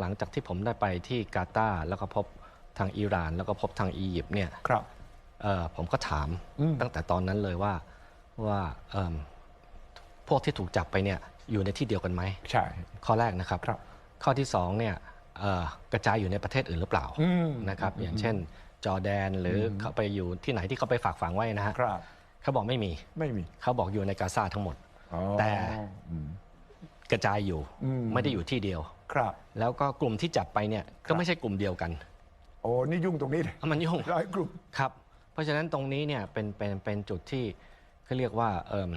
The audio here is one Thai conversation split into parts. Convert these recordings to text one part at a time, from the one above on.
หลังจากที่ผมได้ไปที่กาตาร์แล้วก็พบทางอิหร่าน แล้วก็พบทางอียิปต์เนี่ยครับ เอ่อผมก็ถามอืมตั้งแต่ตอนนั้นเลยว่าว่าเอิ่มพวกที่ถูกจับไปเนี่ยอยู่ในที่เดียวกันไหม ใช่ ข้อแรกนะครับ ครับข้อที่สองเนี่ยเอ่อกระจายอยู่ในประเทศอื่นหรือเปล่าอืม นะครับอย่างเช่น จอร์แดนหรืออเขาไปอยู่ที่ไหนที่เขาไปฝากฝังไว้นะฮะครับ เขาบอกไม่มี ไม่มีเขาบอกอยู่ในกาซาทั้งหมด อ๋อแต่ อืม กระจายอยู่อืม ไม่ได้อยู่ที่เดียว ครับแล้วก็กลุ่มที่จับไปเนี่ยก็ไม่ใช่กลุ่มเดียวกันโอ้นี่ยุ่งตรงนี้เลยอะมันยุ่งหลายกลุ่ม ครับ เพราะฉะนั้นตรงนี้เนี่ยเป็นเป็นเป็นจุดที่เขาเรียกว่าเอิ่ม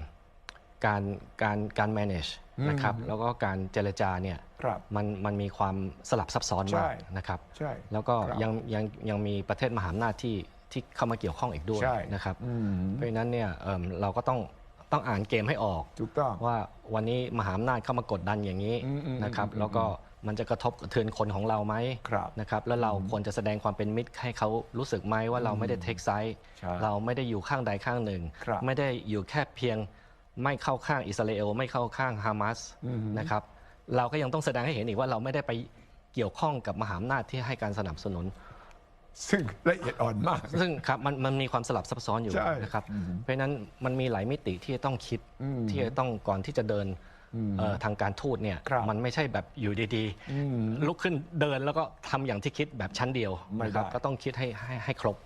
การการการ manage อืม นะครับ แล้วก็การเจรจาเนี่ยครับ มันมันมีความสลับซับซ้อนใช่มากนะครับ ใช่ แล้วก็ครับยังยังยังมีประเทศมหาอำนาจที่ที่เข้ามาเกี่ยวข้องอีกด้วยใช่ นะครับ อืม เพราะฉะนั้นเนี่ยเอิ่มเราก็ต้อง ต้องอ่านเกมให้ออก ถูกต้อง ว่าวันนี้มหาอำนาจเข้ามากดดันอย่างนี้อืมอืมนะครับ อืมแล้วก็มันจะกระทบกระเทือนคนของเราไหมครับนะครับ แล้วเราควรจะแสดงความเป็นมิตรให้เขารู้สึกไหมว่าเราไม่ได้เทคไซส์ใช่เราไม่ได้อยู่ข้างใดข้างหนึ่ง ครับไม่ได้อยู่แค่เพียงไม่เข้าข้างอิสราเอลไม่เข้าข้างฮามาสอืม นะครับ เราก็ยังต้องแสดงให้เห็นอีกว่าเราไม่ได้ไปเกี่ยวข้องกับมหาอำนาจที่ให้การสนับสนุน ซึ่งละเอียดอ่อนมาก ซึ่งครับมันมันมีความสลับซับซ้อนอยู่ใช่นะครับอืมเพราะฉะนั้นมันมีหลายมิติที่จะต้องคิดอืมที่จะต้องก่อนที่จะเดินอืมเอ่อทางการทูตเนี่ยครับมันไม่ใช่แบบอยู่ดีอืมๆลุกขึ้นเดินแล้วก็ทำอย่างที่คิดแบบชั้นเดียวไม่นะครับได้ก็ต้องคิดให้ให้ให้ครบ